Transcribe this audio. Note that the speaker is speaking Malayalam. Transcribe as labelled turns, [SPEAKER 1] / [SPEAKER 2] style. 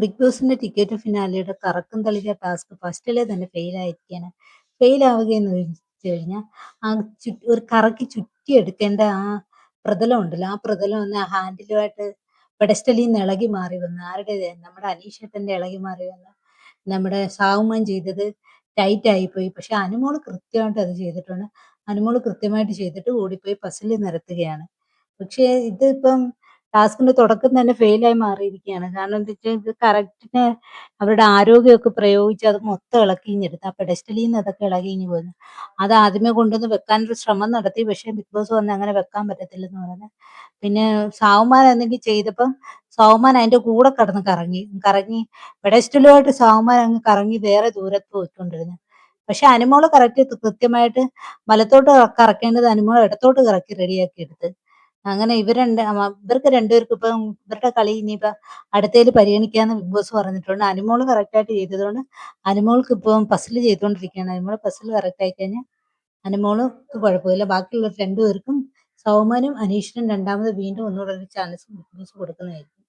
[SPEAKER 1] ബിഗ് ബോസിന്റെ ടിക്കറ്റ് ഫിനാലിയുടെ കറക്കം തളിക ടാസ്ക് ഫസ്റ്റിലെ തന്നെ ഫെയിലായിരിക്കുകയാണ് ഫെയിലാവുകയെന്ന് ചോദിച്ചു കഴിഞ്ഞാൽ ആ ചു ഒരു കറക്കി ചുറ്റിയെടുക്കേണ്ട ആ പ്രതലം ഉണ്ടല്ലോ ആ പ്രതലം ഒന്ന് ഹാൻഡിലുമായിട്ട് പെഡസ്റ്റലിൽ നിന്ന് ഇളകി മാറി വന്നു ആരുടെ നമ്മുടെ അനീഷേട്ടന്റെ ഇളകി മാറി വന്നു നമ്മുടെ സാവുമാൻ ചെയ്തത് ടൈറ്റ് ആയിപ്പോയി. പക്ഷെ അനുമോൾ കൃത്യമായിട്ട് അത് ചെയ്തിട്ടുണ്ട്. അനുമോൾ കൃത്യമായിട്ട് ചെയ്തിട്ട് ഓടിപ്പോയി പസിൽ നിരത്തുകയാണ്. പക്ഷേ ഇതിപ്പം ടാസ്കിന്റെ തുടക്കം തന്നെ ഫെയിലായി മാറിയിരിക്കുകയാണ്. കാരണം എന്താ വെച്ചാൽ ഇത് കറക്റ്റിന് അവരുടെ ആരോഗ്യമൊക്കെ പ്രയോഗിച്ച് അത് മൊത്തം ഇളക്കിഞ്ഞെടുത്ത് ആ പെഡസ്റ്റലിൽ നിന്ന് അതൊക്കെ ഇളകിഞ്ഞു പോകുന്നു അത് ആദ്യമേ കൊണ്ടുവന്ന് വെക്കാനൊരു ശ്രമം നടത്തി പക്ഷേ ബിഗ് ബോസ് വന്ന് അങ്ങനെ വെക്കാൻ പറ്റത്തില്ലെന്ന് പറഞ്ഞു. പിന്നെ സാവുമാൻ എന്തെങ്കിലും ചെയ്തപ്പം സാവുമാൻ അതിന്റെ കൂടെ കിടന്ന് കറങ്ങി. കറങ്ങി പെഡസ്റ്റലുമായിട്ട് സാവുമാൻ അങ്ങ് കറങ്ങി വേറെ ദൂരത്ത് പോയിക്കൊണ്ടിരുന്നു. പക്ഷെ അനുമോൾ കറക്റ്റ് കൃത്യമായിട്ട് വലത്തോട്ട് കറക്കേണ്ടത് അനുമോൾ ഇടത്തോട്ട് കറക്കി റെഡിയാക്കി എടുത്ത്. അങ്ങനെ ഇവർ രണ്ട് ഇവർക്ക് രണ്ടുപേർക്കും ഇപ്പം ഇവരുടെ കളി ഇനിയിപ്പോ അടുത്തേൽ പരിഗണിക്കാന്ന് ബിഗ് ബോസ് പറഞ്ഞിട്ടുണ്ട്. അനുമോൾ കറക്റ്റ് ആയിട്ട് ചെയ്തതുകൊണ്ട് അനുമോൾക്ക് ഇപ്പം പസിൽ ചെയ്തുകൊണ്ടിരിക്കുകയാണ്. അനുമോൾ പസിൽ കറക്റ്റ് ആയി കഴിഞ്ഞാൽ അനുമോൾക്ക് കുഴപ്പമില്ല. ബാക്കിയുള്ള രണ്ടുപേർക്കും സൗമനും അനീഷിനും രണ്ടാമത് വീണ്ടും ഒന്നുകൂടെ ഒരു ചാൻസ് ബിഗ് ബോസ് കൊടുക്കുന്നതായിരിക്കും.